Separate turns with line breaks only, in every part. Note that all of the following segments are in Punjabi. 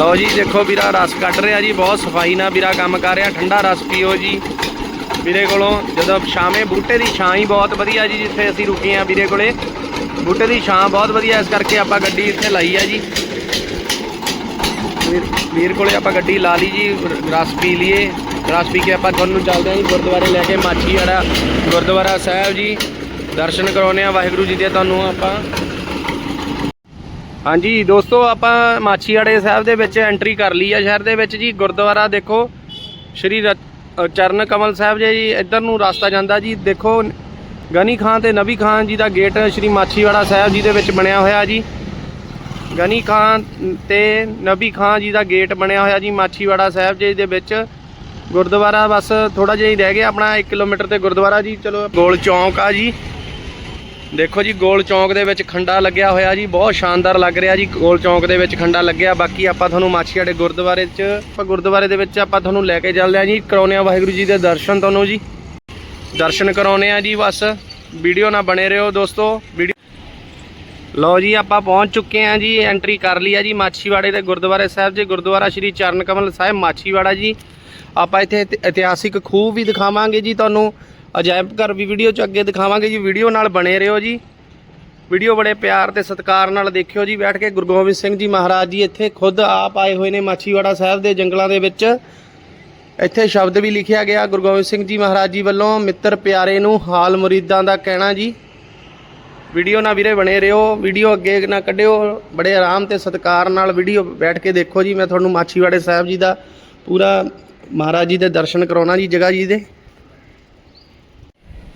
ਲਓ ਜੀ, ਦੇਖੋ ਵੀਰਾ, ਰਸ ਕੱਢ ਰਿਹਾ ਜੀ, ਬਹੁਤ ਸਫ਼ਾਈ ਨਾਲ ਵੀਰਾ ਕੰਮ ਕਰ ਰਿਹਾ, ਠੰਡਾ ਰਸ ਪੀਓ ਜੀ। ਵੀਰੇ ਕੋਲੋਂ ਜਦੋਂ ਸ਼ਾਮੇ ਬੂਟੇ ਦੀ ਛਾਂ ਹੀ ਬਹੁਤ ਵਧੀਆ ਜੀ, ਜਿੱਥੇ ਅਸੀਂ ਰੁਕੇ ਆ ਵੀਰੇ ਕੋਲੇ। ਬੂਟੇ ਦੀ ਛਾਂ ਬਹੁਤ ਵਧੀਆ, ਇਸ ਕਰਕੇ ਆਪਾਂ ਗੱਡੀ ਇੱਥੇ ਲਾਈ ਆ ਜੀ। ਵੀਰ- ਵੀਰ ਕੋਲੇ ਆਪਾਂ ਗੱਡੀ ਲਾ ਲਈ ਜੀ, ਰਸ ਪੀ ਲਈਏ। ਰਸ ਪੀ ਕੇ ਆਪਾਂ ਤੁਹਾਨੂੰ ਚੱਲਦੇ ਹਾਂ ਜੀ, ਗੁਰਦੁਆਰੇ ਲੈ ਕੇ, ਮਾਛੀਵਾੜਾ ਗੁਰਦੁਆਰਾ ਸਾਹਿਬ ਜੀ। ਦਰਸ਼ਨ ਕਰਾਉਣੇ ਆ ਵਾਹਿਗੁਰੂ ਜੀ ਦੇ ਤੁਹਾਨੂੰ ਆਪਾਂ। ਹਾਂਜੀ ਦੋਸਤੋ, ਆਪਾਂ ਮਾਛੀਵਾੜੇ ਸਾਹਿਬ ਦੇ ਵਿੱਚ ਐਂਟਰੀ ਕਰ ਲਈ ਆ ਸ਼ਹਿਰ ਦੇ ਵਿੱਚ ਜੀ। ਗੁਰਦੁਆਰਾ ਦੇਖੋ, ਸ਼੍ਰੀ ਰਤ- ਚਰਨ ਕਮਲ ਸਾਹਿਬ ਜੀ, ਇੱਧਰ ਨੂੰ ਰਸਤਾ ਜਾਂਦਾ ਜੀ। ਦੇਖੋ, ਗਨੀ ਖਾਨ ਤੇ ਨਬੀ ਖਾਨ ਜੀ ਦਾ ਗੇਟ ਸ਼੍ਰੀ ਮਾਛੀਵਾੜਾ ਸਾਹਿਬ ਜੀ ਦੇ ਵਿੱਚ ਬਣਿਆ ਹੋਇਆ ਜੀ। ਗਨੀ ਖਾਨ ਤੇ ਨਬੀ ਖਾਨ ਜੀ ਦਾ ਗੇਟ ਬਣਿਆ ਹੋਇਆ ਜੀ ਮਾਛੀਵਾੜਾ ਸਾਹਿਬ ਜੀ ਦੇ ਵਿੱਚ। ਗੁਰਦੁਆਰਾ ਬਸ ਥੋੜਾ ਜਿਹਾ ਹੀ ਰਹਿ ਗਿਆ ਆਪਣਾ 1 ਕਿਲੋਮੀਟਰ ਤੇ ਗੁਰਦੁਆਰਾ ਜੀ। ਚਲੋ, ਗੋਲ ਚੌਂਕ ਆ ਜੀ। ਦੇਖੋ ਜੀ, ਗੋਲ ਚੌਂਕ ਦੇ ਵਿੱਚ ਖੰਡਾ ਲੱਗਿਆ ਹੋਇਆ ਜੀ, ਬਹੁਤ ਸ਼ਾਨਦਾਰ ਲੱਗ ਰਿਹਾ ਜੀ, ਗੋਲ ਚੌਂਕ ਦੇ ਵਿੱਚ ਖੰਡਾ ਲੱਗਿਆ। ਬਾਕੀ ਆਪਾਂ ਤੁਹਾਨੂੰ ਮਾਛੀਵਾੜੇ ਗੁਰਦੁਆਰੇ 'ਚ, ਆਪਾਂ ਗੁਰਦੁਆਰੇ ਦੇ ਵਿੱਚ ਆਪਾਂ ਤੁਹਾਨੂੰ ਲੈ ਕੇ ਚੱਲਦੇ ਆ ਜੀ ਕਰਾਉਣੇ ਆ ਵਾਹਿਗੁਰੂ ਜੀ ਦੇ ਦਰਸ਼ਨ ਤੁਹਾਨੂੰ ਜੀ। ਦਰਸ਼ਨ ਕਰਾਉਣੇ ਆ ਜੀ, ਬਸ। ਵੀਡੀਓ ਨਾਲ ਬਣੇ ਰਹੋ ਦੋਸਤੋ, ਵੀਡੀਓ ਲਓ ਜੀ, ਆਪਾਂ ਪਹੁੰਚ ਚੁੱਕੇ ਹਾਂ ਜੀ ਐਂਟਰੀ ਕਰ ਲਈ ਆ ਜੀ, ਮਾਛੀਵਾੜੇ ਦੇ ਗੁਰਦੁਆਰੇ ਸਾਹਿਬ ਜੀ, ਗੁਰਦੁਆਰਾ ਸ਼੍ਰੀ ਚਰਨ ਕਮਲ ਸਾਹਿਬ, ਮਾਛੀਵਾੜਾ ਜੀ। ਆਪਾਂ ਇੱਥੇ ਇਤ- ਇਤਿਹਾਸਿਕ ਖੂਹ ਵੀ ਦਿਖਾਵਾਂਗੇ ਜੀ ਤੁਹਾਨੂੰ। ਅਜਾਇਬ ਘਰ ਵੀ ਵੀਡੀਓ ਚ ਅੱਗੇ ਦਿਖਾਵਾਂਗੇ ਜੀ। ਵੀਡੀਓ ਨਾਲ ਬਣੇ ਰਹੋ ਜੀ। ਵੀਡੀਓ ਬੜੇ ਪਿਆਰ ਤੇ ਸਤਿਕਾਰ ਨਾਲ ਦੇਖਿਓ ਜੀ। ਬੈਠ ਕੇ ਗੁਰੂ ਗੋਬਿੰਦ ਸਿੰਘ ਜੀ ਮਹਾਰਾਜ ਜੀ ਇੱਥੇ ਖੁਦ ਆਪ ਆਏ ਹੋਏ ਨੇ ਮਾਛੀਵਾੜਾ ਸਾਹਿਬ ਦੇ ਜੰਗਲਾਂ ਦੇ ਵਿੱਚ। ਇੱਥੇ ਸ਼ਬਦ ਵੀ ਲਿਖਿਆ ਗਿਆ। ਗੁਰੂ ਗੋਬਿੰਦ ਸਿੰਘ ਜੀ ਮਹਾਰਾਜ ਜੀ ਵੱਲੋਂ, ਮਿੱਤਰ ਪਿਆਰੇ ਨੂੰ ਹਾਲ ਮੁਰੀਦਾਂ ਦਾ ਕਹਿਣਾ ਜੀ। ਵੀਡੀਓ ਨਾਲ ਵੀਰੇ ਬਣੇ ਰਹੋ। ਵੀਡੀਓ ਅੱਗੇ ਨਾ ਕੱਢਿਓ। ਬੜੇ ਆਰਾਮ ਤੇ ਸਤਿਕਾਰ ਨਾਲ ਵੀਡੀਓ ਬੈਠ ਕੇ ਦੇਖੋ ਜੀ। ਮੈਂ ਤੁਹਾਨੂੰ ਮਾਛੀਵਾੜੇ ਸਾਹਿਬ ਜੀ ਦਾ ਪੂਰਾ ਮਹਾਰਾਜ ਜੀ ਦੇ ਦਰਸ਼ਨ ਕਰਾਉਣਾ ਜੀ ਜਗ੍ਹਾ ਜੀ ਦੇ।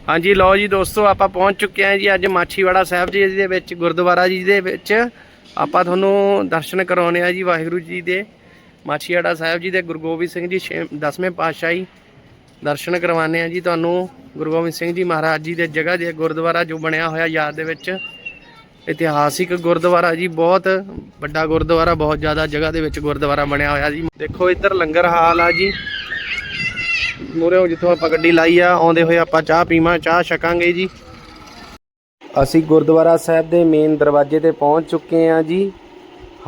ਹਾਂਜੀ, ਲਓ ਜੀ ਦੋਸਤੋ, ਆਪਾਂ ਪਹੁੰਚ ਚੁੱਕੇ ਹਾਂ ਜੀ ਅੱਜ ਮਾਛੀਵਾੜਾ ਸਾਹਿਬ ਜੀ ਦੇ ਵਿੱਚ, ਗੁਰਦੁਆਰਾ ਜੀ ਦੇ ਵਿੱਚ। ਆਪਾਂ ਤੁਹਾਨੂੰ ਦਰਸ਼ਨ ਕਰਾਉਣੇ ਆ ਜੀ ਵਾਹਿਗੁਰੂ ਜੀ ਦੇ। ਮਾਛੀਵਾੜਾ ਸਾਹਿਬ ਜੀ ਦੇ ਗੁਰੂ ਗੋਬਿੰਦ ਸਿੰਘ ਜੀ 10ਵੇਂ ਪਾਤਸ਼ਾਹੀ ਦਰਸ਼ਨ ਕਰਵਾਉਂਦੇ ਆ ਜੀ ਤੁਹਾਨੂੰ। ਗੁਰੂ ਗੋਬਿੰਦ ਸਿੰਘ ਜੀ ਮਹਾਰਾਜ ਜੀ ਦੇ ਜਗ੍ਹਾ ਦੇ ਗੁਰਦੁਆਰਾ ਜੋ ਬਣਿਆ ਹੋਇਆ ਯਾਦ ਦੇ ਵਿੱਚ। ਇਤਿਹਾਸਿਕ ਗੁਰਦੁਆਰਾ ਜੀ, ਬਹੁਤ ਵੱਡਾ ਗੁਰਦੁਆਰਾ, ਬਹੁਤ ਜ਼ਿਆਦਾ ਜਗ੍ਹਾ ਦੇ ਵਿੱਚ ਗੁਰਦੁਆਰਾ ਬਣਿਆ ਹੋਇਆ ਜੀ। ਦੇਖੋ, ਇੱਧਰ ਲੰਗਰ ਹਾਲ ਆ ਜੀ। ਮੂਰੇ ਜਿੱਥੋਂ ਆਪਾਂ ਗੱਡੀ ਲਾਈ ਆ, ਆਉਂਦੇ ਹੋਏ ਆਪਾਂ ਚਾਹ ਪੀਵਾਂ, ਚਾਹ ਛਕਾਂਗੇ ਜੀ। ਅਸੀਂ ਗੁਰਦੁਆਰਾ ਸਾਹਿਬ ਦੇ ਮੇਨ ਦਰਵਾਜ਼ੇ ਤੇ ਪਹੁੰਚ ਚੁੱਕੇ ਆ ਜੀ।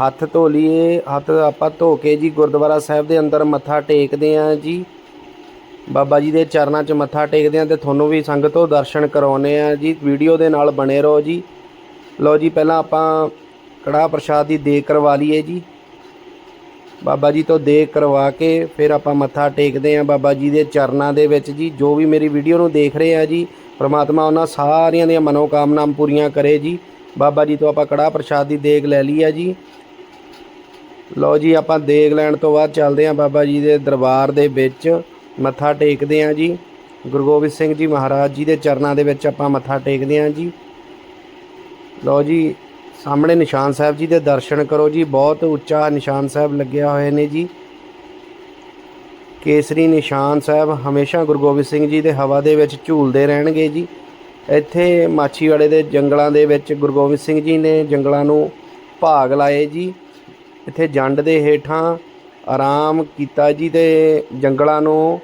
ਹੱਥ ਧੋ ਲਈਏ, ਹੱਥ ਆਪਾਂ ਧੋ ਕੇ ਜੀ ਗੁਰਦੁਆਰਾ ਸਾਹਿਬ ਦੇ ਅੰਦਰ ਮੱਥਾ ਟੇਕਦੇ ਆ ਜੀ। ਬਾਬਾ ਜੀ ਦੇ ਚਰਨਾਂ 'ਚ ਮੱਥਾ ਟੇਕਦੇ ਆ ਤੇ ਤੁਹਾਨੂੰ ਵੀ ਸੰਗਤੋਂ ਦਰਸ਼ਨ ਕਰਾਉਨੇ ਆ ਜੀ। ਵੀਡੀਓ ਦੇ ਨਾਲ ਬਣੇ ਰਹੋ ਜੀ। ਲਓ ਜੀ, ਪਹਿਲਾਂ ਆਪਾਂ ਕੜਾਹ ਪ੍ਰਸ਼ਾਦ ਦੀ ਦੇਗ ਕਰਵਾ ਲਈਏ ਜੀ। ਬਾਬਾ ਜੀ ਤੋਂ ਦੇਖ ਕਰਵਾ ਕੇ ਫਿਰ ਆਪਾਂ ਮੱਥਾ ਟੇਕਦੇ ਆ ਬਾਬਾ ਜੀ ਦੇ ਚਰਨਾਂ ਦੇ ਵਿੱਚ ਜੀ, ਜੋ ਵੀ ਮੇਰੀ ਵੀਡੀਓ ਨੂੰ ਦੇਖ ਰਹੇ ਆ ਜੀ, ਪ੍ਰਮਾਤਮਾ ਉਹਨਾਂ ਸਾਰਿਆਂ ਦੀਆਂ ਮਨੋਕਾਮਨਾਵਾਂ ਪੂਰੀਆਂ ਕਰੇ ਜੀ। ਬਾਬਾ ਜੀ ਤੋਂ ਆਪਾਂ ਕੜਾਹ ਪ੍ਰਸ਼ਾਦ ਦੀ ਦੇਗ ਲੈ ਲਈ ਆ ਜੀ। ਲਓ ਜੀ, ਆਪਾਂ ਦੇਗ ਲੈਣ ਤੋਂ ਬਾਅਦ ਚੱਲਦੇ ਆ ਬਾਬਾ ਜੀ ਦੇ ਦਰਬਾਰ ਦੇ ਵਿੱਚ, ਮੱਥਾ ਟੇਕਦੇ ਆ ਜੀ। ਗੁਰੂ ਗੋਬਿੰਦ ਸਿੰਘ ਜੀ ਮਹਾਰਾਜ ਜੀ ਦੇ ਚਰਨਾਂ ਦੇ ਵਿੱਚ ਆਪਾਂ ਮੱਥਾ ਟੇਕਦੇ ਆ ਜੀ। ਲਓ ਜੀ ਸਾਹਮਣੇ ਨਿਸ਼ਾਨ ਸਾਹਿਬ ਜੀ ਦੇ ਦਰਸ਼ਨ ਕਰੋ ਜੀ, ਬਹੁਤ ਉੱਚਾ ਨਿਸ਼ਾਨ ਸਾਹਿਬ ਲੱਗਿਆ ਹੋਏ ਨੇ ਜੀ। ਕੇਸਰੀ ਨਿਸ਼ਾਨ ਸਾਹਿਬ ਹਮੇਸ਼ਾ ਗੁਰੂ ਗੋਬਿੰਦ ਸਿੰਘ ਜੀ ਦੇ ਹਵਾ ਦੇ ਵਿੱਚ ਝੂਲਦੇ ਰਹਿਣਗੇ ਜੀ। ਇੱਥੇ ਮਾਛੀਵਾੜੇ ਦੇ ਜੰਗਲਾਂ ਦੇ ਵਿੱਚ ਗੁਰੂ ਗੋਬਿੰਦ ਸਿੰਘ ਜੀ ਨੇ ਜੰਗਲਾਂ ਨੂੰ ਭਾਗ ਲਾਏ ਜੀ। ਇੱਥੇ ਜੰਡ ਦੇ ਹੇਠਾਂ ਆਰਾਮ ਕੀਤਾ ਜੀ ਤੇ ਜੰਗਲਾਂ ਨੂੰ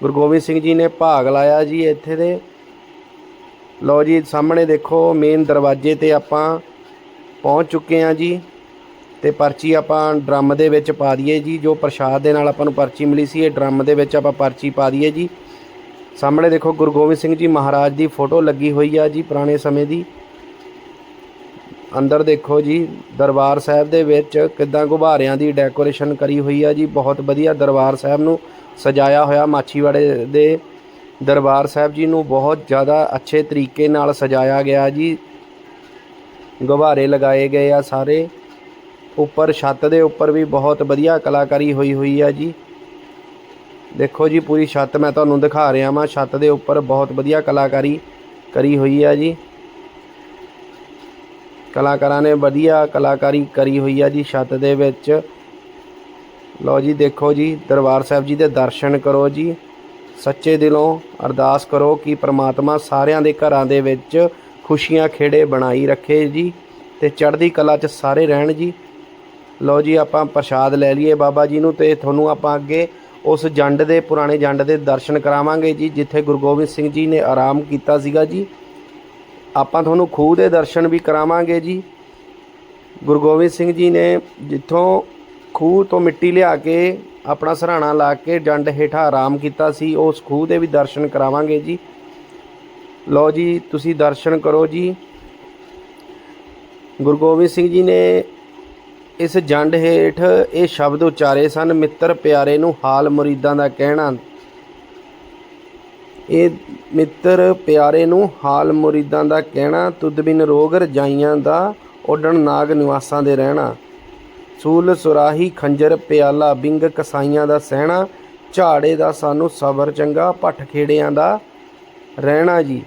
ਗੁਰੂ ਗੋਬਿੰਦ ਸਿੰਘ ਜੀ ਨੇ ਭਾਗ ਲਾਇਆ ਜੀ ਇੱਥੇ ਦੇ। ਲਓ ਜੀ, ਸਾਹਮਣੇ ਦੇਖੋ ਮੇਨ ਦਰਵਾਜ਼ੇ ਤੇ ਆਪਾਂ ਪਹੁੰਚ ਚੁੱਕੇ ਹਾਂ ਜੀ ਤੇ ਪਰਚੀ ਆਪਾਂ ਡਰਮ ਦੇ ਵਿੱਚ ਪਾ ਦਈਏ ਜੀ, ਜੋ ਪ੍ਰਸ਼ਾਦ ਦੇ ਨਾਲ ਆਪਾਂ ਨੂੰ ਪਰਚੀ ਮਿਲੀ ਸੀ, ਇਹ ਡਰਮ ਦੇ ਵਿੱਚ ਆਪਾਂ ਪਰਚੀ ਪਾ ਦਈਏ ਜੀ। ਸਾਹਮਣੇ ਦੇਖੋ ਗੁਰੂ ਗੋਬਿੰਦ ਸਿੰਘ ਜੀ ਮਹਾਰਾਜ ਦੀ ਫੋਟੋ ਲੱਗੀ ਹੋਈ ਆ ਜੀ ਪੁਰਾਣੇ ਸਮੇਂ ਦੀ। ਅੰਦਰ ਦੇਖੋ ਜੀ, ਦਰਬਾਰ ਸਾਹਿਬ ਦੇ ਵਿੱਚ ਕਿੱਦਾਂ ਗੁਬਾਰਿਆਂ ਦੀ ਡੈਕੋਰੇਸ਼ਨ ਕਰੀ ਹੋਈ ਆ ਜੀ, ਬਹੁਤ ਵਧੀਆ ਦਰਬਾਰ ਸਾਹਿਬ ਨੂੰ ਸਜਾਇਆ ਹੋਇਆ ਮਾਛੀਵਾੜੇ ਦੇ ਦਰਬਾਰ ਸਾਹਿਬ ਜੀ ਨੂੰ ਬਹੁਤ ਜ਼ਿਆਦਾ ਅੱਛੇ ਤਰੀਕੇ ਨਾਲ ਸਜਾਇਆ ਗਿਆ ਜੀ। ਗੁਬਾਰੇ ਲਗਾਏ ਗਏ ਆ ਸਾਰੇ। ਉੱਪਰ, ਛੱਤ ਦੇ ਉੱਪਰ ਵੀ ਬਹੁਤ ਵਧੀਆ ਕਲਾਕਾਰੀ ਹੋਈ ਹੋਈ ਆ ਜੀ। ਦੇਖੋ ਜੀ, ਪੂਰੀ ਛੱਤ ਮੈਂ ਤੁਹਾਨੂੰ ਦਿਖਾ ਰਿਹਾ ਵਾਂ। ਛੱਤ ਦੇ ਉੱਪਰ ਬਹੁਤ ਵਧੀਆ ਕਲਾਕਾਰੀ ਕਰੀ ਹੋਈ ਆ ਜੀ। ਕਲਾਕਾਰਾਂ ਨੇ ਵਧੀਆ ਕਲਾਕਾਰੀ ਕਰੀ ਹੋਈ ਆ ਜੀ ਛੱਤ ਦੇ ਵਿੱਚ। ਲਓ ਜੀ, ਦੇਖੋ ਜੀ, ਦਰਬਾਰ ਸਾਹਿਬ ਜੀ ਦੇ ਦਰਸ਼ਨ ਕਰੋ ਜੀ। ਸੱਚੇ ਦਿਲੋਂ ਅਰਦਾਸ ਕਰੋ ਕਿ ਪ੍ਰਮਾਤਮਾ ਸਾਰਿਆਂ ਦੇ ਘਰਾਂ ਦੇ ਵਿੱਚ ਖੁਸ਼ੀਆਂ ਖੇੜੇ ਬਣਾਈ ਰੱਖੇ ਜੀ ਤੇ ਚੜ੍ਹਦੀ ਕਲਾ 'ਚ ਸਾਰੇ ਰਹਿਣ ਜੀ। ਲਓ ਜੀ, ਆਪਾਂ ਪ੍ਰਸ਼ਾਦ ਲੈ ਲਈਏ ਬਾਬਾ ਜੀ ਨੂੰ ਤੇ ਤੁਹਾਨੂੰ ਆਪਾਂ ਅੱਗੇ ਉਸ ਜੰਡ ਦੇ, ਪੁਰਾਣੇ ਜੰਡ ਦੇ ਦਰਸ਼ਨ ਕਰਾਵਾਂਗੇ ਜੀ, ਜਿੱਥੇ ਗੁਰੂ ਗੋਬਿੰਦ ਸਿੰਘ ਜੀ ਨੇ ਆਰਾਮ ਕੀਤਾ ਸੀਗਾ ਜੀ। ਆਪਾਂ ਤੁਹਾਨੂੰ ਖੂਹ ਦੇ ਦਰਸ਼ਨ ਵੀ ਕਰਾਵਾਂਗੇ ਜੀ। ਗੁਰੂ ਗੋਬਿੰਦ ਸਿੰਘ ਜੀ ਨੇ ਜਿੱਥੋਂ ਖੂਹ ਤੋਂ ਮਿੱਟੀ ਲਿਆ ਕੇ, ਆਪਣਾ ਸਰਾਣਾ ਲਾ ਕੇ ਜੰਡ ਹੇਠਾਂ ਆਰਾਮ ਕੀਤਾ ਸੀ, ਉਸ ਖੂਹ ਦੇ ਵੀ ਦਰਸ਼ਨ ਕਰਾਵਾਂਗੇ ਜੀ। ਲਓ ਜੀ, ਤੁਸੀਂ ਦਰਸ਼ਨ ਕਰੋ ਜੀ। ਗੁਰੂ ਗੋਬਿੰਦ ਸਿੰਘ ਜੀ ਨੇ ਇਸ ਜੰਡ ਹੇਠ ਇਹ ਸ਼ਬਦ ਉਚਾਰੇ ਸਨ, ਮਿੱਤਰ ਪਿਆਰੇ ਨੂੰ ਹਾਲ ਮੁਰੀਦਾਂ ਦਾ ਕਹਿਣਾ। ਇਹ ਮਿੱਤਰ ਪਿਆਰੇ ਨੂੰ ਹਾਲ ਮੁਰੀਦਾਂ ਦਾ ਕਹਿਣਾ, ਤੁਧ ਬਿਨ ਰੋਗ ਰਜਾਈਆਂ ਦਾ ਉੱਡਣ ਨਾਗ ਨਿਵਾਸਾਂ ਦੇ ਰਹਿਣਾ। ਸੂਲ ਸੁਰਾਹੀ ਖੰਜਰ ਪਿਆਲਾ ਬਿੰਗ ਕਸਾਈਆਂ ਦਾ ਸਹਿਣਾ, ਝਾੜੇ ਦਾ ਸਾਨੂੰ ਸਬਰ ਚੰਗਾ, ਭੱਠ ਖੇੜਿਆਂ ਦਾ ਰਹਿਣਾ ਜੀ।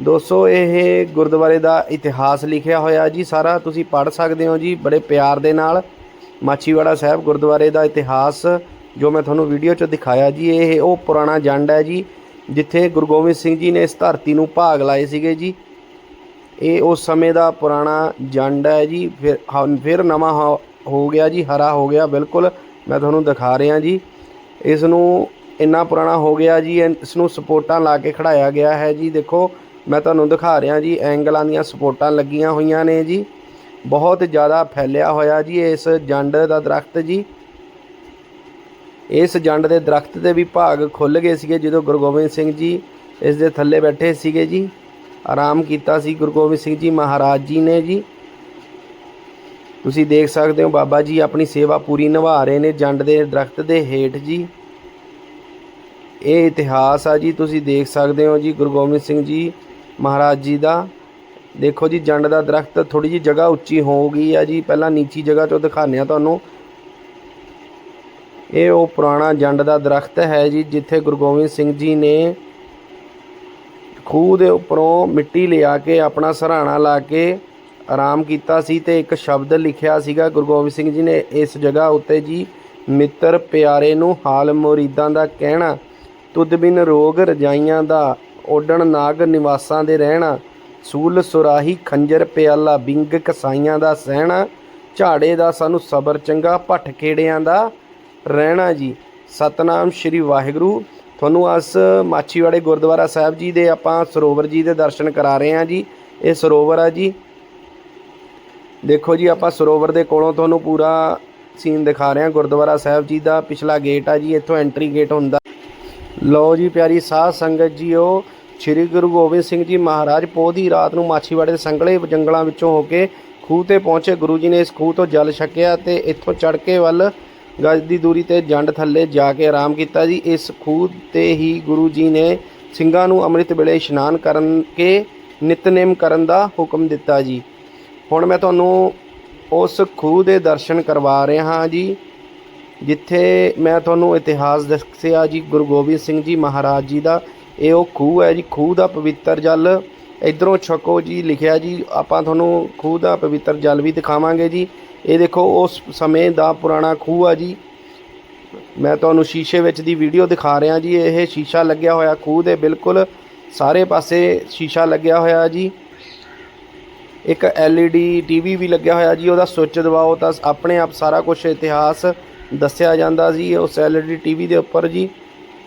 ਦੋਸਤੋ, ਇਹ ਗੁਰਦੁਆਰੇ ਦਾ ਇਤਿਹਾਸ ਲਿਖਿਆ ਹੋਇਆ ਜੀ, ਸਾਰਾ ਤੁਸੀਂ ਪੜ੍ਹ ਸਕਦੇ ਹੋ ਜੀ, ਬੜੇ ਪਿਆਰ ਦੇ ਨਾਲ। ਮਾਛੀਵਾੜਾ ਸਾਹਿਬ ਗੁਰਦੁਆਰੇ ਦਾ ਇਤਿਹਾਸ, ਜੋ ਮੈਂ ਤੁਹਾਨੂੰ ਵੀਡੀਓ 'ਚ ਦਿਖਾਇਆ ਜੀ, ਇਹ ਉਹ ਪੁਰਾਣਾ ਜੰਡ ਹੈ ਜੀ, ਜਿੱਥੇ ਗੁਰੂ ਗੋਬਿੰਦ ਸਿੰਘ ਜੀ ਨੇ ਇਸ ਧਰਤੀ ਨੂੰ ਭਾਗ ਲਾਏ ਸੀਗੇ ਜੀ। ਇਹ ਉਸ ਸਮੇਂ ਦਾ ਪੁਰਾਣਾ ਜੰਡ ਹੈ ਜੀ, ਫਿਰ ਹੁਣ ਫਿਰ ਨਵਾਂ ਹੋ- ਹੋ ਗਿਆ ਜੀ, ਹਰਾ ਹੋ ਗਿਆ, ਬਿਲਕੁਲ ਮੈਂ ਤੁਹਾਨੂੰ ਦਿਖਾ ਰਿਹਾ ਜੀ। ਇਸ ਨੂੰ ਇੰਨਾ ਪੁਰਾਣਾ ਹੋ ਗਿਆ ਜੀ, ਇਸ ਨੂੰ ਸਪੋਰਟਾਂ ਲਾ ਕੇ ਖੜਾਇਆ ਗਿਆ ਹੈ ਜੀ, ਦੇਖੋ। ਮੈਂ ਤੁਹਾਨੂੰ ਦਿਖਾ ਰਿਹਾ ਜੀ, ਐਂਗਲਾਂ ਦੀਆਂ ਸਪੋਰਟਾਂ ਲੱਗੀਆਂ ਹੋਈਆਂ ਨੇ ਜੀ। ਬਹੁਤ ਜ਼ਿਆਦਾ ਫੈਲਿਆ ਹੋਇਆ ਜੀ ਇਸ ਜੰਡ ਦਾ ਦਰਖਤ ਜੀ। ਇਸ ਜੰਡ ਦੇ ਦਰਖਤ ਦੇ ਵੀ ਭਾਗ ਖੁੱਲ ਗਏ ਸੀਗੇ ਜਦੋਂ ਗੁਰੂ ਗੋਬਿੰਦ ਸਿੰਘ ਜੀ ਇਸ ਦੇ ਥੱਲੇ ਬੈਠੇ ਸੀਗੇ ਜੀ। ਆਰਾਮ ਕੀਤਾ ਸੀ ਗੁਰੂ ਗੋਬਿੰਦ ਸਿੰਘ ਜੀ ਮਹਾਰਾਜ ਜੀ ਨੇ ਜੀ। ਤੁਸੀਂ ਦੇਖ ਸਕਦੇ ਹੋ ਬਾਬਾ ਜੀ ਆਪਣੀ ਸੇਵਾ ਪੂਰੀ ਨਿਭਾ ਰਹੇ ਨੇ ਜੰਡ ਦੇ ਦਰਖਤ ਦੇ ਹੇਠ ਜੀ। ਇਹ ਇਤਿਹਾਸ ਆ ਜੀ, ਤੁਸੀਂ ਦੇਖ ਸਕਦੇ ਹੋ ਜੀ ਗੁਰੂ ਗੋਬਿੰਦ ਸਿੰਘ ਜੀ ਮਹਾਰਾਜ ਜੀ ਦਾ। ਦੇਖੋ ਜੀ, ਜੰਡ ਦਾ ਦਰਖਤ ਥੋੜੀ ਜੀ ਜਗ੍ਹਾ ਉੱਚੀ ਹੋ ਗਈ ਆ ਜੀ। ਪਹਿਲਾਂ ਨੀਚੀ ਜਗ੍ਹਾ ਤੋਂ ਦਿਖਾਉਂਦੇ ਆ ਤੁਹਾਨੂੰ। ਇਹ ਉਹ ਪੁਰਾਣਾ ਜੰਡ ਦਾ ਦਰਖਤ ਹੈ ਜੀ, ਜਿੱਥੇ ਗੁਰੂ ਗੋਬਿੰਦ ਸਿੰਘ ਜੀ ਨੇ ਖੂਹ ਦੇ ਉੱਪਰੋਂ ਮਿੱਟੀ ਲਿਆ ਕੇ, ਆਪਣਾ ਸਰਾਣਾ ਲਾ ਕੇ ਆਰਾਮ ਕੀਤਾ ਸੀ ਤੇ ਇੱਕ ਸ਼ਬਦ ਲਿਖਿਆ ਸੀਗਾ। ਗੁਰੂ ਗੋਬਿੰਦ ਸਿੰਘ ਜੀ ਨੇ ਇਸ ਜਗ੍ਹਾ ਉੱਤੇ ਜੀ, ਮਿੱਤਰ ਪਿਆਰੇ ਨੂੰ ਹਾਲ ਮੁਰੀਦਾਂ ਦਾ ਕਹਿਣਾ, ਤੁਧ ਬਿਨ ਰੋਗ ਰਜਾਈਆਂ ਦਾ ਓਡਣ ਨਾਗ ਨਿਵਾਸਾਂ ਦੇ ਰਹਿਣਾ, ਸੂਲ ਸੁਰਾਹੀ ਖੰਜਰ ਪਿਆਲਾ ਬਿੰਗ ਕਸਾਈਆਂ ਦਾ ਸਹਿਣਾ, ਝਾੜੇ ਦਾ ਸਾਨੂੰ ਸਬਰ ਚੰਗਾ, ਭੱਠ ਖੇੜਿਆਂ ਦਾ ਰਹਿਣਾ ਜੀ। ਸਤਨਾਮ ਸ਼੍ਰੀ ਵਾਹਿਗੁਰੂ। ਤੁਹਾਨੂੰ ਅਸ ਮਾਛੀਵਾੜੇ ਗੁਰਦੁਆਰਾ ਸਾਹਿਬ ਜੀ ਦੇ ਆਪਾਂ ਸਰੋਵਰ ਜੀ ਦੇ ਦਰਸ਼ਨ ਕਰਾ ਰਹੇ ਹਾਂ ਜੀ। ਇਹ ਸਰੋਵਰ ਆ ਜੀ। ਦੇਖੋ ਜੀ, ਆਪਾਂ ਸਰੋਵਰ ਦੇ ਕੋਲੋਂ ਤੁਹਾਨੂੰ ਪੂਰਾ ਸੀਨ ਦਿਖਾ ਰਹੇ ਹਾਂ। ਗੁਰਦੁਆਰਾ ਸਾਹਿਬ ਜੀ ਦਾ ਪਿਛਲਾ ਗੇਟ ਆ ਜੀ। ਇੱਥੋਂ ਐਂਟਰੀ ਗੇਟ ਹੁੰਦਾ। ਲਓ ਜੀ, ਪਿਆਰੀ ਸਾਧ ਸੰਗਤ ਜੀਓ ਸ੍ਰੀ ਗੁਰੂ ਗੋਬਿੰਦ ਸਿੰਘ ਜੀ ਮਹਾਰਾਜ ਪੋਹ ਦੀ ਰਾਤ ਨੂੰ ਮਾਛੀਵਾੜੇ ਦੇ ਸੰਗਲੇ ਜੰਗਲਾਂ ਵਿੱਚੋਂ ਹੋ ਕੇ ਖੂਹ ਤੇ ਪਹੁੰਚੇ। ਗੁਰੂ ਜੀ ਨੇ ਇਸ ਖੂਹ ਤੋਂ ਜਲ ਛਕਿਆ ਤੇ ਇੱਥੋਂ ਚੜ ਕੇ ਵੱਲ ਗਜ ਦੀ ਦੂਰੀ ਤੇ ਜੰਡ ਥੱਲੇ ਜਾ ਕੇ ਆਰਾਮ ਕੀਤਾ ਜੀ। ਇਸ ਖੂਹ ਤੇ ਹੀ ਗੁਰੂ ਜੀ ਨੇ ਸਿੰਘਾਂ ਨੂੰ ਅੰਮ੍ਰਿਤ ਵੇਲੇ ਇਸ਼ਨਾਨ ਕਰਨ ਕੇ ਨਿਤਨੇਮ ਕਰਨ ਦਾ ਹੁਕਮ ਦਿੱਤਾ ਜੀ। ਹੁਣ ਮੈਂ ਤੁਹਾਨੂੰ ਉਸ ਖੂਹ ਦੇ ਦਰਸ਼ਨ ਕਰਵਾ ਰਿਹਾ ਹਾਂ ਜੀ, ਜਿੱਥੇ ਮੈਂ ਤੁਹਾਨੂੰ ਇਤਿਹਾਸ ਦੱਸਿਆ ਜੀ। ਗੁਰੂ ਗੋਬਿੰਦ ਸਿੰਘ ਜੀ ਮਹਾਰਾਜ ਜੀ ਦਾ ਇਹ ਉਹ ਖੂਹ ਹੈ ਜੀ, ਖੂਹ ਦਾ ਪਵਿੱਤਰ ਜਲ। ਇਧਰੋਂ ਛਕੋ ਜੀ, ਲਿਖਿਆ ਜੀ, ਆਪਾਂ ਤੁਹਾਨੂੰ ਖੂਹ ਦਾ ਪਵਿੱਤਰ ਜਲ ਵੀ ਦਿਖਾਵਾਂਗੇ ਜੀ। ਇਹ ਦੇਖੋ, ਉਸ ਸਮੇਂ ਦਾ ਪੁਰਾਣਾ ਖੂਹ ਆ ਜੀ। ਮੈਂ ਤੁਹਾਨੂੰ ਸ਼ੀਸ਼ੇ ਵਿੱਚ ਦੀ ਵੀਡੀਓ ਦਿਖਾ ਰਿਹਾ ਜੀ। ਇਹ ਸ਼ੀਸ਼ਾ ਲੱਗਿਆ ਹੋਇਆ ਖੂਹ ਦੇ ਬਿਲਕੁਲ ਸਾਰੇ ਪਾਸੇ ਸ਼ੀਸ਼ਾ ਲੱਗਿਆ ਹੋਇਆ ਜੀ। ਇੱਕ LED ਟੀਵੀ ਵੀ ਲੱਗਿਆ ਹੋਇਆ ਜੀ, ਉਹਦਾ ਸੁੱਚ ਦਬਾਓ ਤਾਂ ਆਪਣੇ ਆਪ ਸਾਰਾ ਕੁਝ ਇਤਿਹਾਸ ਦੱਸਿਆ ਜਾਂਦਾ ਜੀ। ਉਸ LED ਟੀਵੀ ਦੇ ਉੱਪਰ ਜੀ।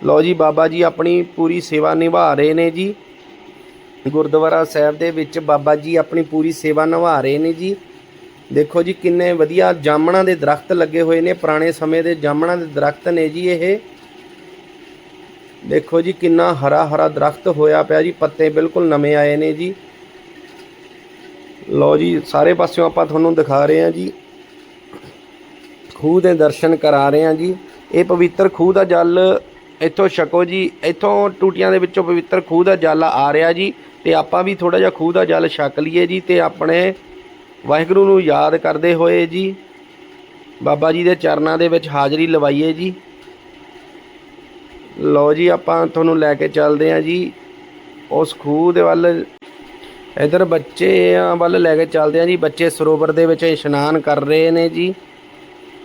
ਲਓ ਜੀ, ਬਾਬਾ ਜੀ ਆਪਣੀ ਪੂਰੀ ਸੇਵਾ ਨਿਭਾ ਰਹੇ ਨੇ ਜੀ। ਗੁਰਦੁਆਰਾ ਸਾਹਿਬ ਦੇ ਵਿੱਚ ਬਾਬਾ ਜੀ ਆਪਣੀ ਪੂਰੀ ਸੇਵਾ ਨਿਭਾ ਰਹੇ ਨੇ ਜੀ। ਦੇਖੋ ਜੀ, ਕਿੰਨੇ ਵਧੀਆ ਜਾਮਣਾਂ ਦੇ ਦਰਖਤ ਲੱਗੇ ਹੋਏ ਨੇ, ਪੁਰਾਣੇ ਸਮੇਂ ਦੇ ਜਾਮਣਾਂ ਦੇ ਦਰਖਤ ਨੇ ਜੀ ਇਹ। ਦੇਖੋ ਜੀ, ਕਿੰਨਾ ਹਰਾ ਹਰਾ ਦਰਖਤ ਹੋਇਆ ਪਿਆ ਜੀ, ਪੱਤੇ ਬਿਲਕੁਲ ਨਵੇਂ ਆਏ ਨੇ ਜੀ। ਲਓ ਜੀ, ਸਾਰੇ ਪਾਸਿਓਂ ਆਪਾਂ ਤੁਹਾਨੂੰ ਦਿਖਾ ਰਹੇ ਹਾਂ ਜੀ। ਖੂਹ ਦੇ ਦਰਸ਼ਨ ਕਰਾ ਰਹੇ ਹਾਂ ਜੀ। ਇਹ ਪਵਿੱਤਰ ਖੂਹ ਦਾ ਜਲ ਇੱਥੋਂ ਛਕੋ ਜੀ, ਇੱਥੋਂ ਟੂਟੀਆਂ ਦੇ ਵਿੱਚੋਂ ਪਵਿੱਤਰ ਖੂਹ ਦਾ ਜਲ ਆ ਰਿਹਾ ਜੀ, ਤੇ ਆਪਾਂ ਵੀ ਥੋੜਾ ਜਿਹਾ ਖੂਹ ਦਾ ਜਲ ਛਕ ਲਈਏ ਜੀ, ਤੇ ਆਪਣੇ ਵਾਹਿਗੁਰੂ ਨੂੰ ਯਾਦ ਕਰਦੇ ਹੋਏ ਜੀ, ਬਾਬਾ ਜੀ ਦੇ ਚਰਨਾਂ ਦੇ ਵਿੱਚ ਹਾਜ਼ਰੀ ਲਵਾਈਏ ਜੀ। ਲਓ ਜੀ, ਆਪਾਂ ਤੁਹਾਨੂੰ ਲੈ ਕੇ ਚੱਲਦੇ ਹਾਂ ਜੀ, ਉਸ ਖੂਹ ਦੇ ਵੱਲ। ਇਧਰ ਬੱਚਿਆਂ ਵੱਲ ਲੈ ਕੇ ਚੱਲਦੇ ਹਾਂ ਜੀ, ਬੱਚੇ ਸਰੋਵਰ ਦੇ ਵਿੱਚ ਇਸ਼ਨਾਨ ਕਰ ਰਹੇ ਨੇ ਜੀ।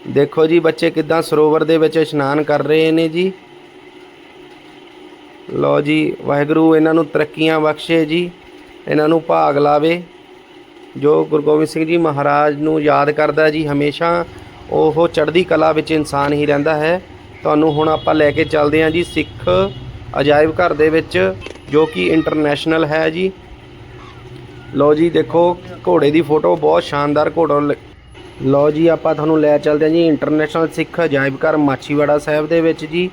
ਦੇਖੋ ਜੀ, ਬੱਚੇ ਕਿਦਾਂ ਸਰੋਵਰ ਦੇ ਵਿੱਚ ਇਸ਼ਨਾਨ ਕਰ ਰਹੇ ਨੇ ਜੀ। ਲਓ ਜੀ, ਵਾਹਿਗੁਰੂ ਇਹਨਾਂ ਨੂੰ ਤਰੱਕੀਆਂ ਬਖਸ਼ੇ ਜੀ, ਇਹਨਾਂ ਨੂੰ ਭਾਗ ਲਾਵੇ। ਜੋ ਗੁਰੂ ਗੋਬਿੰਦ ਸਿੰਘ ਜੀ ਮਹਾਰਾਜ ਨੂੰ ਯਾਦ ਕਰਦਾ ਜੀ, ਹਮੇਸ਼ਾ ਉਹ ਚੜ੍ਹਦੀ ਕਲਾ ਵਿੱਚ ਇਨਸਾਨ ਹੀ ਰਹਿੰਦਾ ਹੈ। ਤੁਹਾਨੂੰ ਹੁਣ ਆਪਾਂ ਲੈ ਕੇ ਚੱਲਦੇ ਹਾਂ ਜੀ, ਸਿੱਖ ਅਜਾਇਬ ਘਰ ਦੇ ਵਿੱਚ, ਜੋ ਕਿ ਇੰਟਰਨੈਸ਼ਨਲ ਹੈ ਜੀ। ਲਓ ਜੀ, ਦੇਖੋ, ਘੋੜੇ ਦੀ ਫੋਟੋ ਬਹੁਤ ਸ਼ਾਨਦਾਰ ਘੋੜਾ ਲ- ਲਓ ਜੀ, ਆਪਾਂ ਤੁਹਾਨੂੰ ਲੈ ਚੱਲਦੇ ਹਾਂ ਜੀ ਇੰਟਰਨੈਸ਼ਨਲ ਸਿੱਖ ਅਜਾਇਬ ਘਰ ਮਾਛੀਵਾੜਾ ਸਾਹਿਬ ਦੇ ਵਿੱਚ ਜੀ।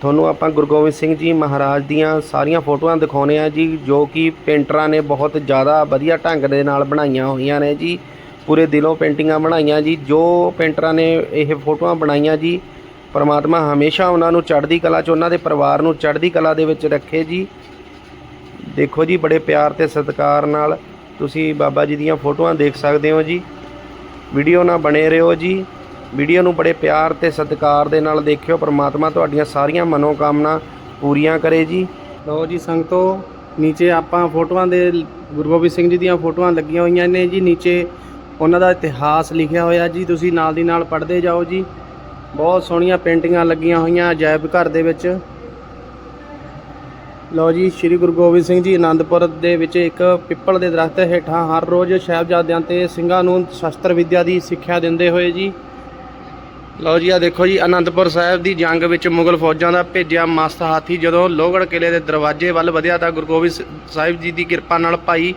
ਤੁਹਾਨੂੰ ਆਪਾਂ ਗੁਰੂ ਗੋਬਿੰਦ ਸਿੰਘ ਜੀ ਮਹਾਰਾਜ ਦੀਆਂ ਸਾਰੀਆਂ ਫੋਟੋਆਂ ਦਿਖਾਉਣੇ ਆ ਜੀ, ਜੋ ਕਿ ਪੇਂਟਰਾਂ ਨੇ ਬਹੁਤ ਜ਼ਿਆਦਾ ਵਧੀਆ ਢੰਗ ਦੇ ਨਾਲ ਬਣਾਈਆਂ ਹੋਈਆਂ ਨੇ ਜੀ, ਪੂਰੇ ਦਿਲੋਂ ਪੇਂਟਿੰਗਾਂ ਬਣਾਈਆਂ ਜੀ, ਜੋ ਪੇਂਟਰਾਂ ਨੇ ਇਹ ਫੋਟੋਆਂ ਬਣਾਈਆਂ ਜੀ, ਪਰਮਾਤਮਾ ਹਮੇਸ਼ਾ ਉਹਨਾਂ ਨੂੰ ਚੜ੍ਹਦੀ ਕਲਾ 'ਚ, ਉਹਨਾਂ ਦੇ ਪਰਿਵਾਰ ਨੂੰ ਚੜ੍ਹਦੀ ਕਲਾ ਦੇ ਵਿੱਚ ਰੱਖੇ ਜੀ। ਦੇਖੋ ਜੀ, ਬੜੇ ਪਿਆਰ ਤੇ ਸਤਿਕਾਰ ਨਾਲ ਤੁਸੀਂ ਬਾਬਾ ਜੀ ਦੀਆਂ ਫੋਟੋਆਂ ਦੇਖ ਸਕਦੇ ਹੋ ਜੀ। ਵੀਡੀਓ ਨਾਲ ਬਣੇ ਰਹੋ ਜੀ। ਵੀਡੀਓ ਨੂੰ ਬੜੇ ਪਿਆਰ ਤੇ ਸਤਿਕਾਰ ਦੇ ਨਾਲ ਦੇਖਿਓ। ਪ੍ਰਮਾਤਮਾ ਤੁਹਾਡੀਆਂ ਸਾਰੀਆਂ ਮਨੋਕਾਮਨਾ ਪੂਰੀਆਂ ਕਰੇ ਜੀ। ਲਓ ਜੀ ਸੰਗਤੋ, ਨੀਚੇ ਆਪਾਂ ਫੋਟੋਆਂ ਦੇ, ਗੁਰੂ ਗੋਬਿੰਦ ਸਿੰਘ ਜੀ ਦੀਆਂ ਫੋਟੋਆਂ ਲੱਗੀਆਂ ਹੋਈਆਂ ਨੇ ਜੀ। ਨੀਚੇ ਉਹਨਾਂ ਦਾ ਇਤਿਹਾਸ ਲਿਖਿਆ ਹੋਇਆ ਜੀ। ਤੁਸੀਂ ਨਾਲ ਦੀ ਨਾਲ ਪੜ੍ਹਦੇ ਜਾਓ ਜੀ। ਬਹੁਤ ਸੋਹਣੀਆਂ ਪੇਂਟਿੰਗਾਂ ਲੱਗੀਆਂ ਹੋਈਆਂ ਅਜਾਇਬ ਘਰ ਦੇ ਵਿੱਚ। ਲਓ ਜੀ, ਸ੍ਰੀ ਗੁਰੂ ਗੋਬਿੰਦ ਸਿੰਘ ਜੀ ਆਨੰਦਪੁਰ ਦੇ ਵਿੱਚ ਇੱਕ ਪਿੱਪਲ ਦੇ ਦਰਖਤ ਹੇਠਾਂ ਹਰ ਰੋਜ਼ ਸਾਹਿਬਜ਼ਾਦਿਆਂ ਤੇ ਸਿੰਘਾਂ ਨੂੰ ਸ਼ਸਤਰ ਵਿੱਦਿਆ ਦੀ ਸਿੱਖਿਆ ਦਿੰਦੇ ਹੋਏ ਜੀ। ਲਓ ਜੀ ਆ ਦੇਖੋ ਜੀ, ਅਨੰਦਪੁਰ ਸਾਹਿਬ ਦੀ ਜੰਗ ਵਿੱਚ ਮੁਗਲ ਫੌਜਾਂ ਦਾ ਭੇਜਿਆ ਮਸਤ ਹਾਥੀ। ਜਦੋਂ ਲੋਹਗੜ੍ਹ ਕਿਲੇ ਦੇ ਦਰਵਾਜ਼ੇ ਵੱਲ ਵਧਿਆ ਤਾਂ ਗੁਰੂ ਗੋਬਿੰਦ ਸ- ਸਾਹਿਬ ਜੀ ਦੀ ਕਿਰਪਾ ਨਾਲ ਭਾਈ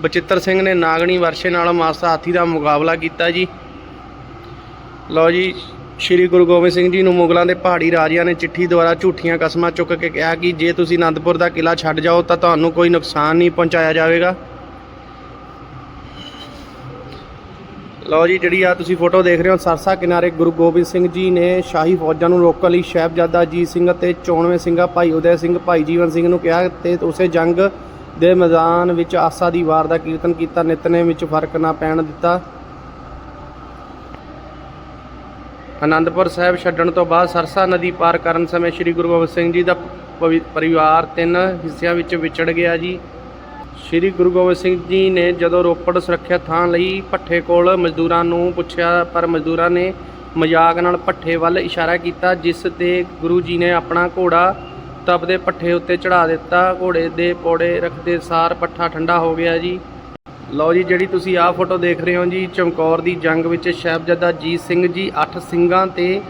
ਬਚਿੱਤਰ ਸਿੰਘ ਨੇ ਨਾਗਣੀ ਵਰਸ਼ੇ ਨਾਲ ਮਸਤ ਹਾਥੀ ਦਾ ਮੁਕਾਬਲਾ ਕੀਤਾ ਜੀ। ਲਓ ਜੀ, ਸ਼੍ਰੀ ਗੁਰੂ ਗੋਬਿੰਦ ਸਿੰਘ ਜੀ ਨੂੰ ਮੁਗਲਾਂ ਦੇ ਪਹਾੜੀ ਰਾਜਿਆਂ ਨੇ ਚਿੱਠੀ ਦੁਆਰਾ ਝੂਠੀਆਂ ਕਸਮਾਂ ਚੁੱਕ ਕੇ ਕਿਹਾ ਕਿ ਜੇ ਤੁਸੀਂ ਅਨੰਦਪੁਰ ਦਾ ਕਿਲਾ ਛੱਡ ਜਾਓ ਤਾਂ ਤੁਹਾਨੂੰ ਕੋਈ ਨੁਕਸਾਨ ਨਹੀਂ ਪਹੁੰਚਾਇਆ ਜਾਵੇਗਾ। ਲਓ ਜੀ, ਜਿਹੜੀ ਆ ਤੁਸੀਂ ਫੋਟੋ ਦੇਖ ਰਹੇ ਹੋ, ਸਰਸਾ ਕਿਨਾਰੇ ਗੁਰੂ ਗੋਬਿੰਦ ਸਿੰਘ ਜੀ ਨੇ ਸ਼ਾਹੀ ਫੌਜਾਂ ਨੂੰ ਰੋਕਣ ਲਈ ਸਾਹਿਬਜ਼ਾਦਾ ਅਜੀਤ ਸਿੰਘ ਅਤੇ 94 ਸਿੰਘਾਂ ਭਾਈ ਉਦੈ ਸਿੰਘ, ਭਾਈ ਜੀਵਨ ਸਿੰਘ ਨੂੰ ਕਿਹਾ ਤੇ ਉਸੇ ਜੰਗ ਦੇ ਮੈਦਾਨ ਵਿੱਚ ਆਸਾ ਦੀ ਵਾਰ ਦਾ ਕੀਰਤਨ ਕੀਤਾ ਨਿਤਨੇ ਵਿੱਚ ਫ਼ਰਕ ਨਾ ਪੈਣ ਦਿੱਤਾ। ਆਨੰਦਪੁਰ ਸਾਹਿਬ ਛੱਡਣ ਤੋਂ ਬਾਅਦ ਸਰਸਾ ਨਦੀ ਪਾਰ ਕਰਨ ਸਮੇਂ ਸ੍ਰੀ ਗੁਰੂ ਗੋਬਿੰਦ ਸਿੰਘ ਜੀ ਦਾ ਪਵਿ- ਪਰਿਵਾਰ ਤਿੰਨ ਹਿੱਸਿਆਂ ਵਿੱਚ ਵਿਛੜ ਗਿਆ ਜੀ। ਸ੍ਰੀ ਗੁਰੂ ਗੋਬਿੰਦ ਸਿੰਘ ਜੀ ਨੇ ਜਦੋਂ ਰੋਪੜ ਸੁਰੱਖਿਆ ਥਾਂ ਲਈ ਭੱਠੇ ਕੋਲ ਮਜ਼ਦੂਰਾਂ ਨੂੰ ਪੁੱਛਿਆ, ਪਰ ਮਜ਼ਦੂਰਾਂ ਨੇ ਮਜ਼ਾਕ ਨਾਲ ਭੱਠੇ ਵੱਲ ਇਸ਼ਾਰਾ ਕੀਤਾ, ਜਿਸ ਤੇ ਗੁਰੂ ਜੀ ਨੇ ਆਪਣਾ ਘੋੜਾ ਤਪਦੇ ਭੱਠੇ ਉੱਤੇ ਚੜਾ ਦਿੱਤਾ। ਘੋੜੇ ਦੇ ਪੌੜੇ ਰੱਖਦੇ ਸਾਰ ਪੱਠਾ ਠੰਡਾ ਹੋ ਗਿਆ ਜੀ। ਲਓ ਜੀ, ਜਿਹੜੀ ਤੁਸੀਂ ਆਹ ਫੋਟੋ ਦੇਖ ਰਹੇ ਹੋ ਜੀ, ਚਮਕੌਰ ਦੀ ਜੰਗ ਵਿੱਚ ਸਾਹਿਬਜ਼ਾਦਾ ਜੀਤ ਸਿੰਘ ਜੀ, ਅੱਠ ਸਿੰਘਾਂ ਤੇ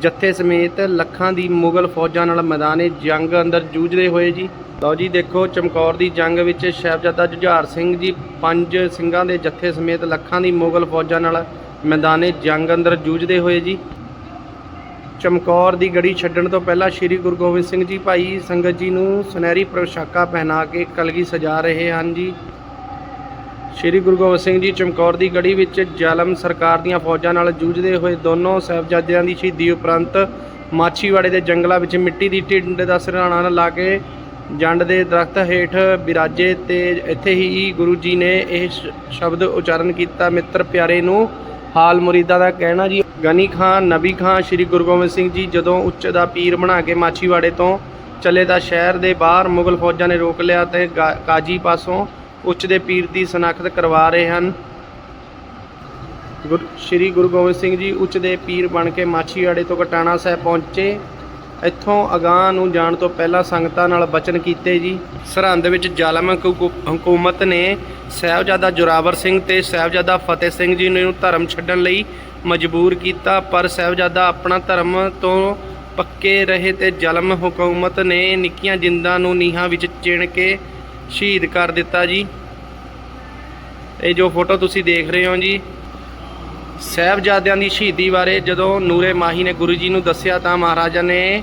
ਜੱਥੇ ਸਮੇਤ ਲੱਖਾਂ ਦੀ ਮੁਗਲ ਫੌਜਾਂ ਨਾਲ ਮੈਦਾਨੇ ਜੰਗ ਅੰਦਰ ਜੂਝਦੇ ਹੋਏ ਜੀ। ਲਓ ਜੀ, ਦੇਖੋ ਚਮਕੌਰ ਦੀ ਜੰਗ ਵਿੱਚ ਸਾਹਿਬਜ਼ਾਦਾ ਜੁਝਾਰ ਸਿੰਘ ਜੀ, ਪੰਜ ਸਿੰਘਾਂ ਦੇ ਜੱਥੇ ਸਮੇਤ ਲੱਖਾਂ ਦੀ ਮੁਗਲ ਫੌਜਾਂ ਨਾਲ ਮੈਦਾਨੇ ਜੰਗ ਅੰਦਰ ਜੂਝਦੇ ਹੋਏ ਜੀ। ਚਮਕੌਰ ਦੀ ਗੜੀ ਛੱਡਣ ਤੋਂ ਪਹਿਲਾਂ ਸ੍ਰੀ ਗੁਰੂ ਗੋਬਿੰਦ ਸਿੰਘ ਜੀ ਭਾਈ ਸੰਗਤ ਜੀ ਨੂੰ ਸੁਨਹਿਰੀ ਪ੍ਰਸ਼ਾਕਾ ਪਹਿਨਾ ਕੇ ਕਲਗੀ ਸਜਾ ਰਹੇ ਹਨ ਜੀ। ਸ਼੍ਰੀ ਗੁਰੂ ਗੋਬਿੰਦ ਸਿੰਘ ਜੀ ਚਮਕੌਰ ਦੀ ਗੜੀ ਵਿੱਚ ਜ਼ਾਲਮ ਸਰਕਾਰ ਦੀਆਂ ਫੌਜਾਂ ਨਾਲ ਜੂਝਦੇ ਹੋਏ ਦੋਨੋਂ ਸਾਹਿਬਜ਼ਾਦਿਆਂ ਦੀ ਸ਼ਹੀਦੀ ਉਪਰੰਤ ਮਾਛੀਵਾੜੇ ਦੇ ਜੰਗਲਾਂ ਵਿੱਚ ਮਿੱਟੀ ਦੀ ਢਿੰਡ ਦਾ ਸਿਰਹਾਣਾ ਲਾ ਕੇ ਜੰਡ ਦੇ ਦਰਖਤ ਹੇਠ ਬਿਰਾਜੇ ਤੇ ਇੱਥੇ ਹੀ ਗੁਰੂ ਜੀ ਨੇ ਇਹ ਸ਼ਬਦ ਉਚਾਰਨ ਕੀਤਾ। ਮਿੱਤਰ ਪਿਆਰੇ ਨੂੰ ਹਾਲ ਮੁਰੀਦਾਂ ਦਾ ਕਹਿਣਾ ਜੀ, ਗਨੀ ਖਾਨ ਨਬੀ ਖਾਨ ਸ਼੍ਰੀ ਗੁਰੂ ਗੋਬਿੰਦ ਸਿੰਘ ਜੀ ਜਦੋਂ ਉੱਚ ਦਾ ਪੀਰ ਬਣਾ ਕੇ ਮਾਛੀਵਾੜੇ ਤੋਂ ਚਲੇ ਤਾਂ ਸ਼ਹਿਰ ਦੇ ਬਾਹਰ ਮੁਗਲ ਫੌਜਾਂ ਨੇ ਰੋਕ ਲਿਆ ਤੇ ਗਾ- ਕਾਜੀ ਪਾਸੋਂ ਉੱਚ ਦੇ ਪੀਰ ਦੀ ਸਨਾਖਤ ਕਰਵਾ ਰਹੇ ਹਨ। ਗੁਰ ਸ਼੍ਰੀ ਗੁਰੂ ਗੋਬਿੰਦ ਸਿੰਘ ਜੀ ਉੱਚ ਦੇ ਪੀਰ ਬਣ ਕੇ ਮਾਛੀਵਾੜੇ ਤੋਂ ਕਟਾਣਾ ਸਾਹਿਬ ਪਹੁੰਚੇ। ਇੱਥੋਂ ਅਗਾਂਹ ਨੂੰ ਜਾਣ ਤੋਂ ਪਹਿਲਾਂ ਸੰਗਤਾਂ ਨਾਲ ਬਚਨ ਕੀਤੇ ਜੀ। ਸਰਹੰਦ ਵਿੱਚ ਜ਼ਾਲਮ ਹਕੂਮਤ ਨੇ ਸਾਹਿਬਜ਼ਾਦਾ ਜੋਰਾਵਰ ਸਿੰਘ ਤੇ ਸਾਹਿਬਜ਼ਾਦਾ ਫਤਿਹ ਸਿੰਘ ਜੀ ਨੂੰ ਧਰਮ ਛੱਡਣ ਲਈ ਮਜਬੂਰ ਕੀਤਾ, ਪਰ ਸਾਹਿਬਜ਼ਾਦਾ ਆਪਣਾ ਧਰਮ ਤੋਂ ਪੱਕੇ ਰਹੇ ਤੇ ਜ਼ਾਲਮ ਹਕੂਮਤ ਨੇ ਨਿੱਕੀਆਂ ਜਿੰਦਾਂ ਨੂੰ ਨੀਹਾਂ ਵਿੱਚ ਚਿਣ ਕੇ ਸ਼ਹੀਦ ਕਰ ਦਿੱਤਾ ਜੀ। ਇਹ ਜੋ ਫੋਟੋ ਤੁਸੀਂ ਦੇਖ ਰਹੇ ਹੋ ਜੀ, ਸਾਹਿਬਜ਼ਾਦਿਆਂ ਦੀ ਸ਼ਹੀਦੀ ਬਾਰੇ ਜਦੋਂ ਨੂਰੇ ਮਾਹੀ ਨੇ ਗੁਰੂ ਜੀ ਨੂੰ ਦੱਸਿਆ ਤਾਂ ਮਹਾਰਾਜਾ ਨੇ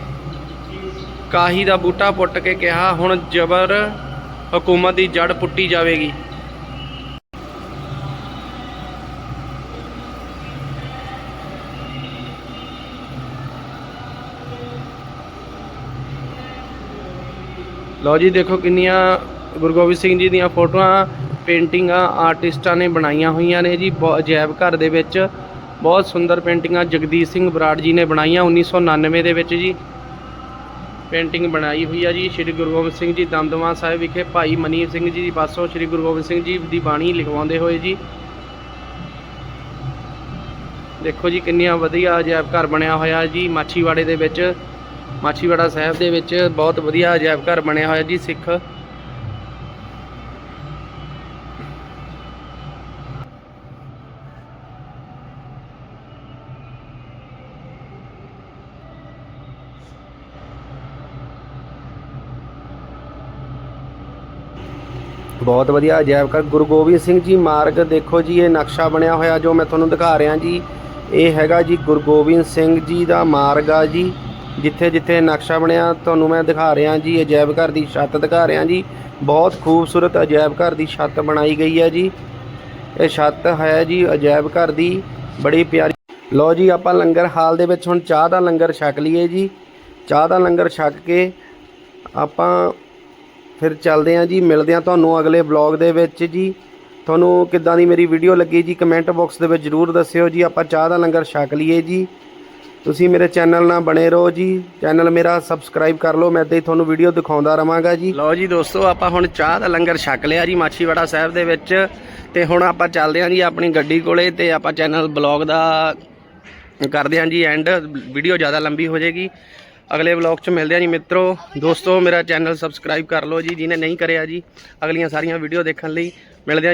ਕਾਹੀ ਦਾ ਬੂਟਾ ਪੁੱਟ ਕੇ ਕਿਹਾ, ਹੁਣ ਜ਼ਬਰ ਹਕੂਮਤ ਦੀ ਜੜ ਪੁੱਟੀ ਜਾਵੇਗੀ। ਲਓ ਜੀ, ਦੇਖੋ ਕਿੰਨੀਆਂ ਗੁਰੂ ਗੋਬਿੰਦ ਸਿੰਘ ਜੀ ਦੀਆਂ ਫੋਟੋਆਂ, ਪੇਂਟਿੰਗਾਂ, ਆਰਟਿਸਟਾਂ ਨੇ ਬਣਾਈਆਂ ਹੋਈਆਂ ਨੇ ਜੀ ਬਹੁਤ ਅਜਾਇਬ ਘਰ ਦੇ ਵਿੱਚ। ਬਹੁਤ ਸੁੰਦਰ ਪੇਂਟਿੰਗਾਂ ਜਗਦੀਸ਼ ਸਿੰਘ ਬਰਾੜ ਜੀ ਨੇ ਬਣਾਈਆਂ 1999 ਦੇ ਵਿੱਚ ਜੀ। ਪੇਂਟਿੰਗ ਬਣਾਈ ਹੋਈ ਆ ਜੀ, ਸ੍ਰੀ ਗੁਰੂ ਗੋਬਿੰਦ ਸਿੰਘ ਜੀ ਦਮਦਮਾ ਸਾਹਿਬ ਵਿਖੇ ਭਾਈ ਮਨੀਰ ਸਿੰਘ ਜੀ ਦੀ ਪਾਸੋਂ ਸ੍ਰੀ ਗੁਰੂ ਗੋਬਿੰਦ ਸਿੰਘ ਜੀ ਦੀ ਬਾਣੀ ਲਿਖਵਾਉਂਦੇ ਹੋਏ ਜੀ। ਦੇਖੋ ਜੀ ਕਿੰਨੀਆਂ ਵਧੀਆ ਅਜਾਇਬ ਘਰ ਬਣਿਆ ਹੋਇਆ ਜੀ, ਮਾਛੀਵਾੜੇ ਦੇ ਵਿੱਚ, ਮਾਛੀਵਾੜਾ ਸਾਹਿਬ ਦੇ ਵਿੱਚ ਬਹੁਤ ਵਧੀਆ ਅਜਾਇਬ ਘਰ ਬਣਿਆ ਹੋਇਆ ਜੀ, ਸਿੱਖ ਬਹੁਤ ਵਧੀਆ ਅਜਾਇਬ ਘਰ ਗੁਰੂ ਗੋਬਿੰਦ ਸਿੰਘ ਜੀ ਮਾਰਗ ਦੇਖੋ ਜੀ, ਇਹ ਨਕਸ਼ਾ ਬਣਿਆ ਹੋਇਆ ਜੋ ਮੈਂ ਤੁਹਾਨੂੰ ਦਿਖਾ ਰਿਹਾ ਜੀ। ਇਹ ਹੈਗਾ ਜੀ ਗੁਰੂ ਗੋਬਿੰਦ ਸਿੰਘ ਜੀ ਦਾ ਮਾਰਗ ਆ ਜੀ। ਜਿੱਥੇ ਜਿੱਥੇ ਨਕਸ਼ਾ ਬਣਿਆ, ਤੁਹਾਨੂੰ ਮੈਂ ਦਿਖਾ ਰਿਹਾ ਜੀ। ਅਜਾਇਬ ਘਰ ਦੀ ਛੱਤ ਦਿਖਾ ਰਿਹਾ ਜੀ। ਬਹੁਤ ਖੂਬਸੂਰਤ ਅਜਾਇਬ ਘਰ ਦੀ ਛੱਤ ਬਣਾਈ ਗਈ ਹੈ ਜੀ। ਇਹ ਛੱਤ ਹੈ ਜੀ ਅਜਾਇਬ ਘਰ ਦੀ, ਬੜੀ ਪਿਆਰੀ। ਲੋ ਜੀ, ਆਪਾਂ ਲੰਗਰ ਹਾਲ ਦੇ ਵਿੱਚ ਹੁਣ ਚਾਹ ਦਾ ਲੰਗਰ ਛਕ ਲਈਏ ਜੀ। ਚਾਹ ਦਾ ਲੰਗਰ ਛਕ ਕੇ ਆਪਾਂ ਫਿਰ ਚੱਲਦੇ ਹਾਂ ਜੀ, ਮਿਲਦੇ ਹਾਂ ਤੁਹਾਨੂੰ ਅਗਲੇ ਵਲੌਗ ਦੇ ਵਿੱਚ ਜੀ। ਤੁਹਾਨੂੰ ਕਿੱਦਾਂ ਦੀ ਮੇਰੀ ਵੀਡੀਓ ਲੱਗੀ ਜੀ ਕਮੈਂਟ ਬਾਕਸ ਦੇ ਵਿੱਚ ਜਰੂਰ ਦੱਸਿਓ ਜੀ, ਆਪਾਂ ਚਾਹ ਦਾ ਲੰਗਰ ਛਕ ਲਈਏ ਜੀ। ਤੁਸੀਂ ਮੇਰੇ ਚੈਨਲ ਨਾਲ ਬਣੇ ਰਹੋ ਜੀ ਚੈਨਲ ਮੇਰਾ ਸਬਸਕ੍ਰਾਈਬ ਕਰ ਲਓ, ਮੈਂ ਇੱਦਾਂ ਹੀ ਤੁਹਾਨੂੰ ਵੀਡੀਓ ਦਿਖਾਉਂਦਾ ਰਵਾਂਗਾ ਜੀ। ਲਓ ਜੀ ਦੋਸਤੋ, ਆਪਾਂ ਹੁਣ ਚਾਹ ਦਾ ਲੰਗਰ ਛਕ ਲਿਆ ਜੀ, ਮਾਛੀਵਾੜਾ ਸਾਹਿਬ ਦੇ ਵਿੱਚ। ਤੇ ਹੁਣ ਆਪਾਂ ਚੱਲਦੇ ਹਾਂ ਜੀ ਆਪਣੀ ਗੱਡੀ ਕੋਲੇ ਤੇ ਆਪਾਂ ਚੈਨਲ ਬਲੌਗ ਦਾ ਕਰਦੇ ਹਾਂ ਜੀ ਐਂਡ ਵੀਡੀਓ ਜ਼ਿਆਦਾ ਲੰਬੀ ਹੋ ਜਾਏਗੀ। ਅਗਲੇ ਵਲੌਗ 'ਚ ਮਿਲਦੇ ਹਾਂ ਜੀ ਮਿੱਤਰੋ। ਦੋਸਤੋ, ਮੇਰਾ ਚੈਨਲ ਸਬਸਕ੍ਰਾਈਬ ਕਰ ਲਓ ਜੀ, ਜਿਹਨੇ ਨਹੀਂ ਕਰਿਆ ਜੀ, ਅਗਲੀਆਂ ਸਾਰੀਆਂ ਵੀਡੀਓ ਦੇਖਣ ਲਈ ਮਿਲਦੇ ਹਾਂ ਜੀ